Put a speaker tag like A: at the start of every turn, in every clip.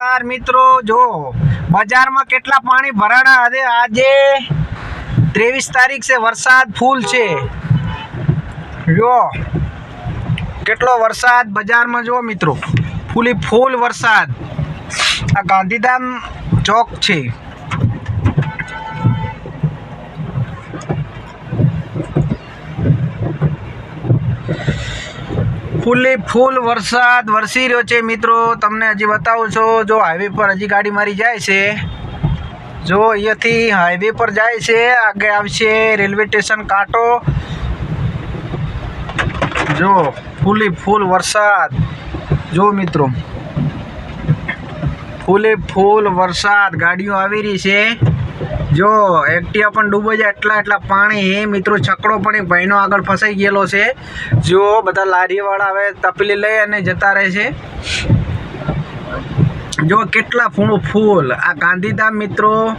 A: નમસ્કાર મિત્રો, જો બજારમાં કેટલા પાણી ભરાણા આજે? આજે ત્રેવીસ તારીખ છે, વરસાદ ફૂલ છે. જો કેટલો વરસાદ બજારમાં જો મિત્રો. ફૂલી ફૂલ વરસાદ. આ ગાંધીધામ ચોક છે. ફૂલી ફૂલ વરસાદ વરસી રહ્યો છે મિત્રો. તમને હજી બતાવું છો, જો હાઈવે પર હજી ગાડી મારી જાય છે, જો અહીંયાથી હાઈવે પર જાય છે આગળ આવશે રેલવે સ્ટેશન કાંટો. જો ફૂલી ફૂલ વરસાદ, જો મિત્રો. ફૂલે ફૂલ વરસાદ ગાડીઓ આવી રહી છે. જો, એક્ટિવા પણ ડૂબી જાય એટલા એટલા પાણી. મિત્રો, છકડો પણ એક ભાઈનો આગળ ફસાઈ ગયેલો છે. જો, બધા લારીવાળા હવે તપલી લઈ અને જતા રહે છે. જો, કેટલા ફૂણું ફૂલ. આ ગાંધીધામ મિત્રો,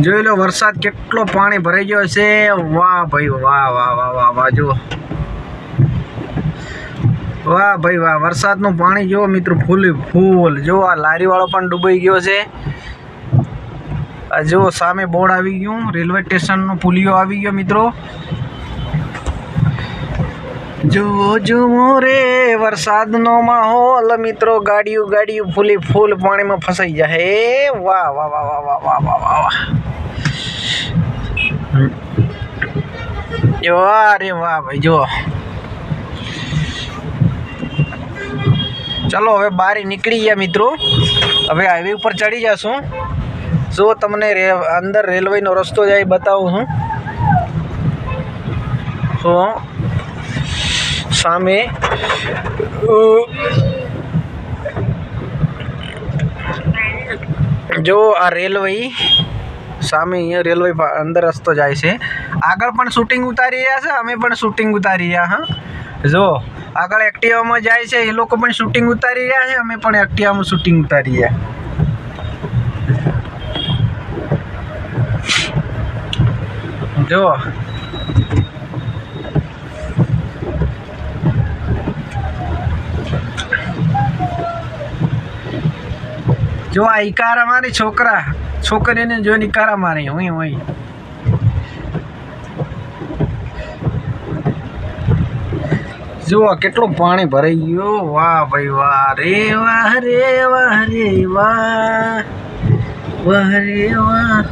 A: જોઈ લો, વરસાદ કેટલો પાણી ભરાઈ ગયો છે. વાહ ભાઈ, વાહ વાહ વાહ વાહ વાહ જો વાહ ભાઈ, વાહ, વરસાદનું પાણી જો મિત્રો, ફૂલ ફૂલ. જો, આ લારીવાળો પણ ડૂબાઈ ગયો છે. આ જો સામે બોર્ડ આવી ગયું. રેલવે સ્ટેશનનો પુલિયો આવી ગયો, મિત્રો. જુઓ જુઓ રે, વરસાદનો માહોલ. મિત્રો, ગાડીઓ ગાડીઓ ફૂલી, ફૂલ પાણીમાં ફસાઈ જાય. હે, વાહ વાહ વાહ વાહ વાહ વાહ વાહ વાહ. વાહ જો વાહ, ભાઈ જો ચલો, હવે બારી નીકળી ગયા, મિત્રો. હવે હાઈવે ઉપર ચડી જશું. જો તમને અંદર રેલવેનો રસ્તો જાય બતાવું હું. તો સામે જો આ રેલવે સામે અહીંયા રેલવે અંદર રસ્તો જાય છે. આગળ પણ શૂટિંગ ઉતારી રહ્યા છે, અમે પણ શૂટિંગ ઉતારી રહ્યા, હા. જો, આગળ એક્ટિવામાં જાય છે, એ લોકો પણ શૂટિંગ ઉતારી રહ્યા છે, અમે પણ એક્ટિવામાં શૂટિંગ ઉતારી રહ્યા. જો. જો આ ઈકારા મારી છોકરા, છોકરીને જોઈને ઈકારા મારી હું હોય. જુઓ, કેટલું પાણી ભરાઈ ગયું. વાહ ભાઈ, વાહ, રે વાહ રે વાહ રે, વાહ. વાહ, રે, વાહ.